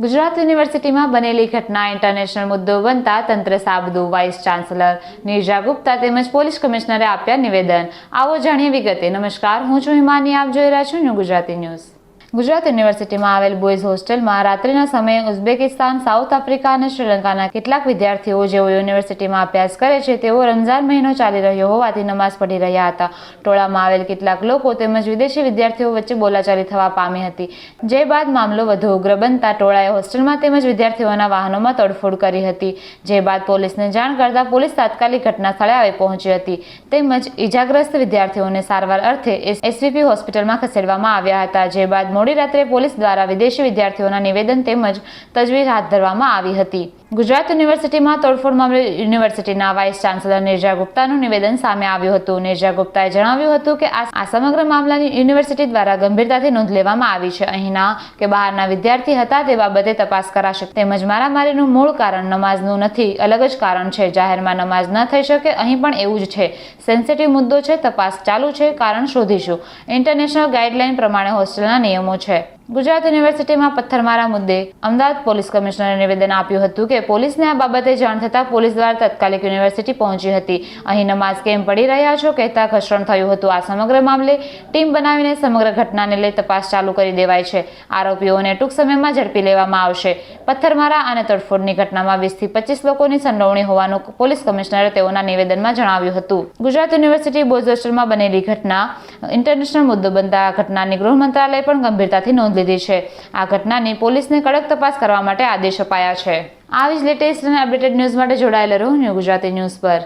ગુજરાત યુનિવર્સિટીમાં બનેલી ઘટના ઇન્ટરનેશનલ મુદ્દો બનતા તંત્ર સાબદુ, વાઇસ ચાન્સલર નિર્જા ગુપ્તા તેમજ પોલીસ કમિશનરે આપ્યા નિવેદન. આવો જાણીએ વિગતે. નમસ્કાર. હું છું હિમાની. આપ જોઈ રહ્યા છો ન્યૂ ગુજરાતી ન્યૂઝ. ગુજરાત યુનિવર્સિટીમાં આવેલ બોયઝ હોસ્ટેલમાં રાત્રિના સમયે ઉઝબેકિસ્તાન, સાઉથ આફ્રિકા અને શ્રીલંકાના કેટલાક વિદ્યાર્થીઓ જેઓ યુનિવર્સિટીમાં અભ્યાસ કરે છે, તેઓ રમઝાન મહિનો ચાલી રહ્યો હોવાથી નમાઝ પઢી રહ્યા હતા. ટોળામાં આવેલ કેટલાક લોકો તેમજ વિદેશી વિદ્યાર્થીઓ વચ્ચે બોલાચાલી થવા પામી હતી. જે બાદ મામલો વધુ ઉગ્ર બનતા ટોળાએ હોસ્ટેલમાં તેમજ વિદ્યાર્થીઓના વાહનોમાં તોડફોડ કરી હતી. જે બાદ પોલીસને જાણ કરતા પોલીસ તાત્કાલિક ઘટના સ્થળે આવી પહોંચી હતી. તેમજ ઈજાગ્રસ્ત વિદ્યાર્થીઓને સારવાર અર્થે એસવીપી હોસ્પિટલમાં ખસેડવામાં આવ્યા હતા. જે બાદ મોડી રાત્રે પોલીસ દ્વારા વિદેશી વિદ્યાર્થીઓના નિવેદન તેમજ તજવીજ હાથ ધરવામાં આવી હતી. ગુજરાત યુનિવર્સિટીમાં તોડફોડ મામલે યુનિવર્સિટીના વાઇસ ચાન્સેલર નિર્જા ગુપ્તાનું નિવેદન સામે આવ્યું હતું. નિર્જા ગુપ્તાએ જણાવ્યું હતું કે આ સમગ્ર મામલાની યુનિવર્સિટી દ્વારા ગંભીરતાથી નોંધ લેવામાં આવી છે. અહીંના કે બહારના વિદ્યાર્થી હતા તે બાબતે તપાસ કરાશે. તેમજ મારામારીનું મૂળ કારણ નમાઝનું નથી, અલગ જ કારણ છે. જાહેરમાં નમાઝ ન થઈ શકે, અહીં પણ એવું જ છે. સેન્સિટિવ મુદ્દો છે, તપાસ ચાલુ છે, કારણ શોધીશું. ઇન્ટરનેશનલ ગાઈડલાઈન પ્રમાણે હોસ્ટેલના નિયમો છે. ગુજરાત યુનિવર્સિટીમાં પથ્થરમારા મુદ્દે અમદાવાદ પોલીસ કમિશનરે નિવેદન આપ્યું હતું કે પોલીસને આ બાબતે જાણ થતાં પોલીસ દ્વારા તાત્કાલિક યુનિવર્સિટી પહોંચી હતી. અહીં નમાઝ કેમ પડી રહ્યા છો? કહેતા ઘર્ષણ થયું હતું. આ સમગ્ર મામલે ટીમ બનાવીને સમગ્ર ઘટનાને લઈ તપાસ ચાલુ કરી દેવાય છે. આરોપીઓને ટૂંક સમયમાં ઝડપી લેવામાં આવશે. પથ્થરમારા અને તોડફોડની ઘટનામાં વીસથી પચીસ લોકોની સંડોવણી હોવાનું પોલીસ કમિશનરે તેઓના નિવેદનમાં જણાવ્યું હતું. ગુજરાત યુનિવર્સિટી હોસ્ટેલમાં બનેલી ઘટના, ઇન્ટરનેશનલ મુદ્દો બનતા ઘટનાની ગૃહ મંત્રાલય પણ ગંભીરતાથી નોંધ લીધી છે. આ ઘટનાની પોલીસને કડક તપાસ કરવા માટે આદેશ અપાયા છે. આવી જ લેટેસ્ટ અને અપડેટેડ ન્યૂઝ માટે જોડાયેલા રહો ન્યૂ ગુજરાતી ન્યૂઝ પર.